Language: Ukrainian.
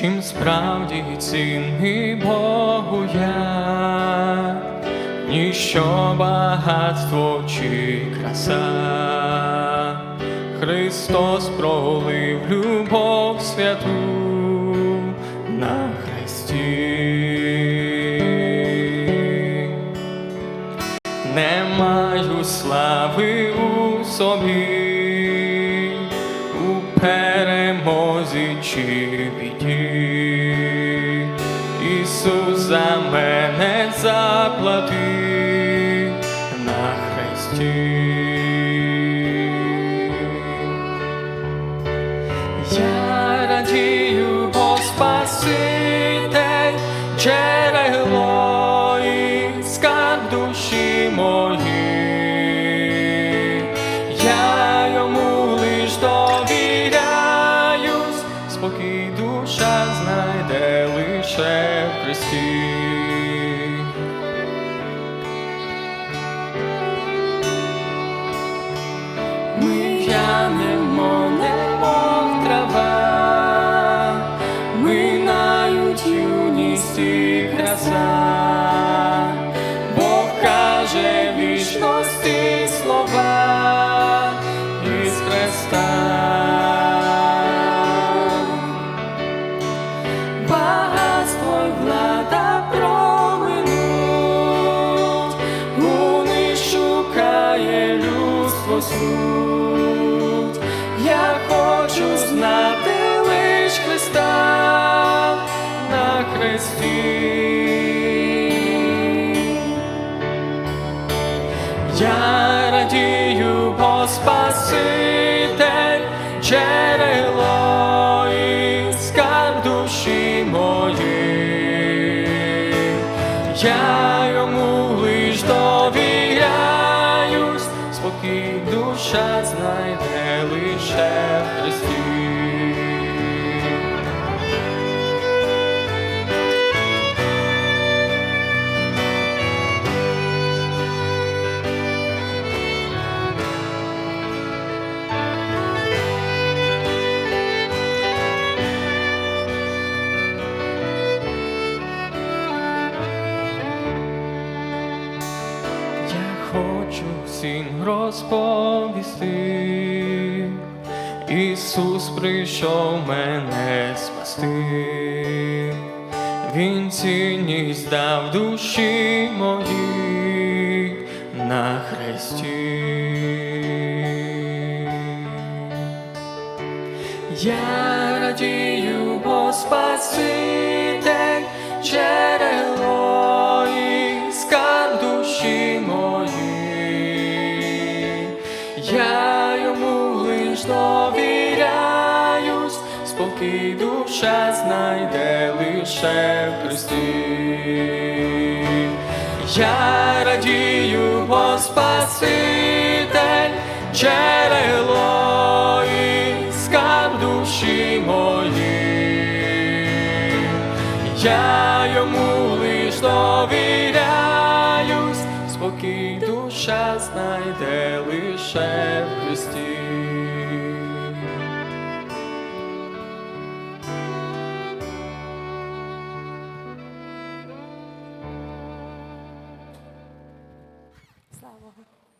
чим справді цінний Богу я, ніщо багатство чи краса. Христос пролив любов святу на хресті. Не маю слави у собі, чи біді. Ісус за мене заплатив на хресті. Я радію, бо Спаситель, джерело і скарб душі мої. Душа знайде лише в Христі. Ми в'янемо, немов трава, минають юність і краса, Бог каже суть. Я хочу знати лиш Христа на хресті. Я радію, бо Спаситель, джерело і скарб душі моєї. Я знайде в Христі. Хочу всім розповісти, Ісус прийшов мене спасти, Він цінність дав душі мої на хресті. Я радію, бо Спаситель, джерело і скарб душі мої. Я лиш довіряюсь, спокій душа знайде лише в. Я радію, бо Спаситель, джерело і скарб душі мої. Я йому лиш довіряюсь, спокій душа знайде лише в Христі. Слава Богу.